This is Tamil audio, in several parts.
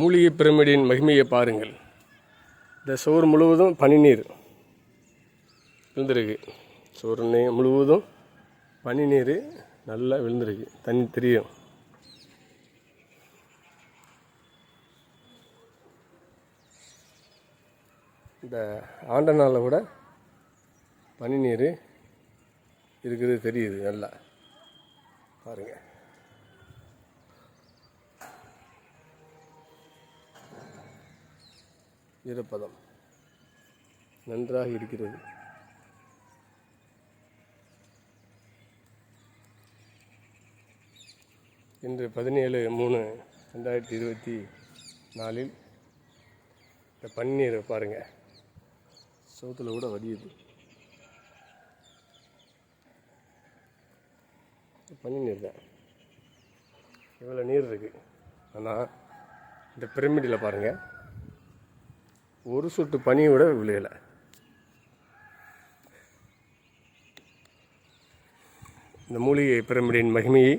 மூலிகை பிரமிடின் மகிமையை பாருங்கள். இந்த சோறு முழுவதும் பனிநீர் விழுந்திருக்கு. சோறு முழுவதும் பனிநீர் நல்லா விழுந்திருக்கு. தண்ணி தெரியும். இந்த ஆண்ட நாளில் கூட பனிநீர் இருக்கிறது தெரியுது நல்லா. பாருங்கள் ஈரப்பதம் நன்றாக இருக்கிறது. இன்று பதினேழு மூணு ரெண்டாயிரத்தி இருபத்தி நாலில் இந்த பன்னீர் பாருங்கள் சோத்தில் கூட வடியுது. பன்னீர் தான். இவ்வளோ நீர் இருக்குது ஆனால் இந்த பிரமிடில் பாருங்கள் ஒரு சொட்டு பனி விட விழுகலை இந்த மூலிகை பிரமிடின் மகிமையை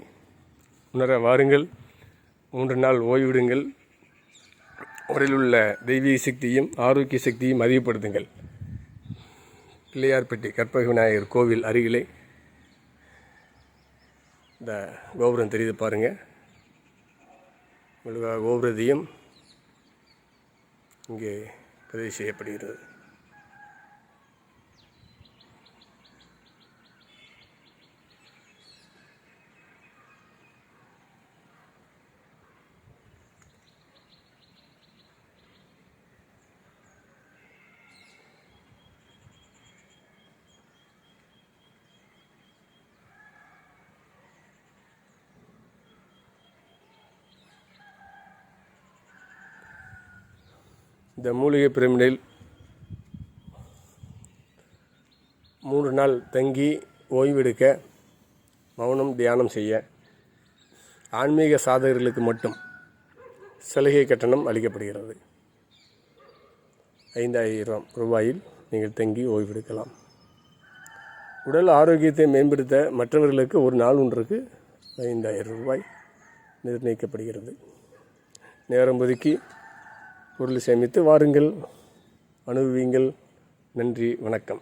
உணர வாருங்கள். மூன்று நாள் ஓய்விடுங்கள். உடலில் உள்ள தெய்வீக சக்தியும் ஆரோக்கிய சக்தியும் அதிகப்படுத்துங்கள். பிள்ளையார்பட்டி கற்பக விநாயகர் கோவில் அருகிலே இந்த கோபுரம் தெரியுது பாருங்கள் உங்களுக்கு கோபுரத்தையும் இங்கே பதிவு செய்யப்படுகிறது. இந்த மூலிகை பிரமிடில் மூன்று நாள் தங்கி ஓய்வெடுக்க மௌனம் தியானம் செய்ய ஆன்மீக சாதகர்களுக்கு மட்டும் சலுகை கட்டணம் அளிக்கப்படுகிறது. ஐந்தாயிரம் ரூபாயில் நீங்கள் தங்கி ஓய்வெடுக்கலாம். உடல் ஆரோக்கியத்தை மேம்படுத்த மற்றவர்களுக்கு ஒரு நாள் ஒன்றுக்கு ஐந்தாயிரம் ரூபாய் நிர்ணயிக்கப்படுகிறது. நேரம் ஒதுக்கி பொருள் சேமித்து வாருங்கள் அனுபவியுங்கள் நன்றி வணக்கம்.